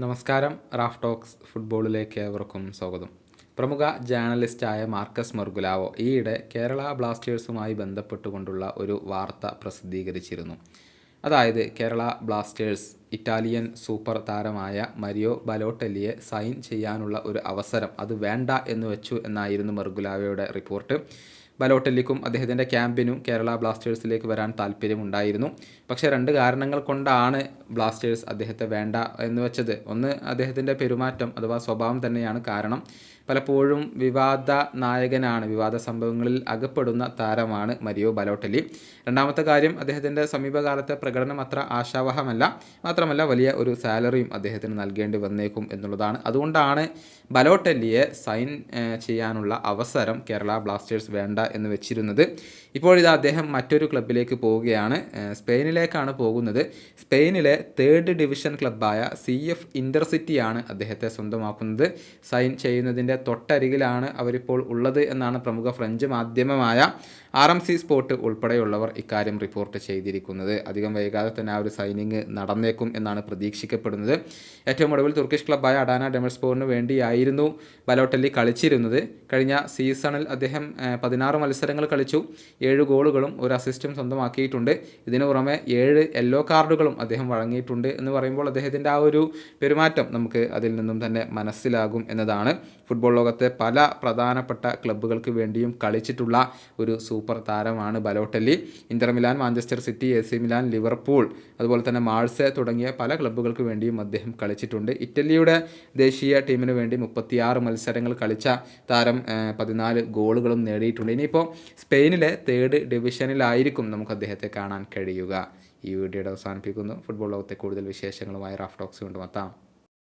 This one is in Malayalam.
നമസ്കാരം റാഫ് ടോക്സ് ഫുട്ബോളിലേക്ക് ഏവർക്കും സ്വാഗതം. പ്രമുഖ ജേർണലിസ്റ്റായ മാർക്കസ് മെർഗുലാവോ ഈയിടെ കേരള ബ്ലാസ്റ്റേഴ്സുമായി ബന്ധപ്പെട്ടുകൊണ്ടുള്ള ഒരു വാർത്ത പ്രസിദ്ധീകരിച്ചിരുന്നു. അതായത് കേരള ബ്ലാസ്റ്റേഴ്സ് ഇറ്റാലിയൻ സൂപ്പർ താരമായ മരിയോ ബലോട്ടെല്ലിയെ സൈൻ ചെയ്യാനുള്ള ഒരു അവസരം അത് വേണ്ട എന്ന് വെച്ചു എന്നായിരുന്നു മെർഗുലാവയുടെ റിപ്പോർട്ട്. ബലോട്ടല്ലിക്കും അദ്ദേഹത്തിന്റെ ക്യാമ്പിനും കേരള ബ്ലാസ്റ്റേഴ്സിലേക്ക് വരാൻ താല്പര്യമുണ്ടായിരുന്നു. പക്ഷേ രണ്ട് കാരണങ്ങൾ കൊണ്ടാണ് ബ്ലാസ്റ്റേഴ്സ് അദ്ദേഹത്തെ വേണ്ട എന്ന് വെച്ചത്. ഒന്ന് അദ്ദേഹത്തിന്റെ പെരുമാറ്റം അഥവാ സ്വഭാവം തന്നെയാണ് കാരണം. പലപ്പോഴും വിവാദ നായകനാണ് വിവാദ സംഭവങ്ങളിൽ അകപ്പെടുന്ന താരമാണ് മരിയോ ബലോട്ടലി. രണ്ടാമത്തെ കാര്യം അദ്ദേഹത്തിന്റെ സമീപകാലത്തെ പ്രകടനം അത്ര ആശാവഹമല്ല. മാത്രമല്ല വലിയ ഒരു സാലറിയും അദ്ദേഹത്തിന് നൽകേണ്ടി വന്നേക്കും എന്നുള്ളതാണ്. അതുകൊണ്ടാണ് ബലോട്ടല്ലിയെ സൈൻ ചെയ്യാനുള്ള അവസരം കേരള ബ്ലാസ്റ്റേഴ്സ് വേണ്ട എന്ന് വെച്ചിരുന്നത്. ഇപ്പോഴിത് അദ്ദേഹം മറ്റൊരു ക്ലബിലേക്ക് പോവുകയാണ്. സ്പെയിനിലേക്കാണ് പോകുന്നത്. സ്പെയിനിലെ തേർഡ് ഡിവിഷൻ ക്ലബ്ബായ സി എഫ് ഇന്റർസിറ്റിയാണ് അദ്ദേഹത്തെ സ്വന്തമാക്കുന്നത്. സൈൻ ചെയ്യുന്നതിന്റെ തൊട്ടരികിലാണ് അവരിപ്പോൾ ഉള്ളത് എന്നാണ് പ്രമുഖ ഫ്രഞ്ച് മാധ്യമമായ ആർ എം സി സ്പോർട്ട് ഉൾപ്പെടെയുള്ളവർ ഇക്കാര്യം റിപ്പോർട്ട് ചെയ്തിരിക്കുന്നത്. അധികം വൈകാതെ തന്നെ ആ ഒരു സൈനിങ് നടന്നേക്കും എന്നാണ് പ്രതീക്ഷിക്കപ്പെടുന്നത്. ഏറ്റവും ഒടുവിൽ തുർക്കിഷ് ക്ലബ്ബായ അഡാന ഡെമർസ്പോറിന് വേണ്ടിയായിരുന്നു ബലോട്ടല്ലി കളിച്ചിരുന്നത്. കഴിഞ്ഞ സീസണിൽ അദ്ദേഹം ഏഹ്, പതിനാറ് മത്സരങ്ങൾ കളിച്ചു. ഏഴ് ഗോളുകളും ഒരു അസിസ്റ്റും സ്വന്തമാക്കിയിട്ടുണ്ട്. ഇതിനു പുറമെ ഏഴ് യെല്ലോ കാർഡുകളും അദ്ദേഹം വഴങ്ങിയിട്ടുണ്ട് എന്ന് പറയുമ്പോൾ അദ്ദേഹത്തിന്റെ ആ ഒരു പെരുമാറ്റം നമുക്ക് അതിൽ നിന്നും തന്നെ മനസ്സിലാകും എന്നതാണ്. ഫുട്ബോൾ ലോകത്തെ പല പ്രധാനപ്പെട്ട ക്ലബ്ബുകൾക്ക് വേണ്ടിയും കളിച്ചിട്ടുള്ള ഒരു സൂപ്പർ താരമാണ് Balotelli. Inter Milan Manchester City A C Milan Liverpool അതുപോലെ തന്നെ മാൾസെ തുടങ്ങിയ പല ക്ലബ്ബുകൾക്ക് വേണ്ടിയും അദ്ദേഹം കളിച്ചിട്ടുണ്ട്. ഇറ്റലിയുടെ ദേശീയ ടീമിന് വേണ്ടി മുപ്പത്തിയാറ് മത്സരങ്ങൾ കളിച്ച താരം പതിനാല് ഗോളുകളും നേടിയിട്ടുണ്ട്. ഇനിയിപ്പോൾ സ്പെയിനിലെ തേർഡ് ഡിവിഷനിലായിരിക്കും നമുക്ക് അദ്ദേഹത്തെ കാണാൻ കഴിയുക. ഈ വീഡിയോയുടെ അവസാനിപ്പിക്കുന്നു. ഫുട്ബോൾ ലോകത്തെ കൂടുതൽ വിശേഷങ്ങളുമായി റാഫ് ടോക്സ് കൊണ്ടുമെത്താം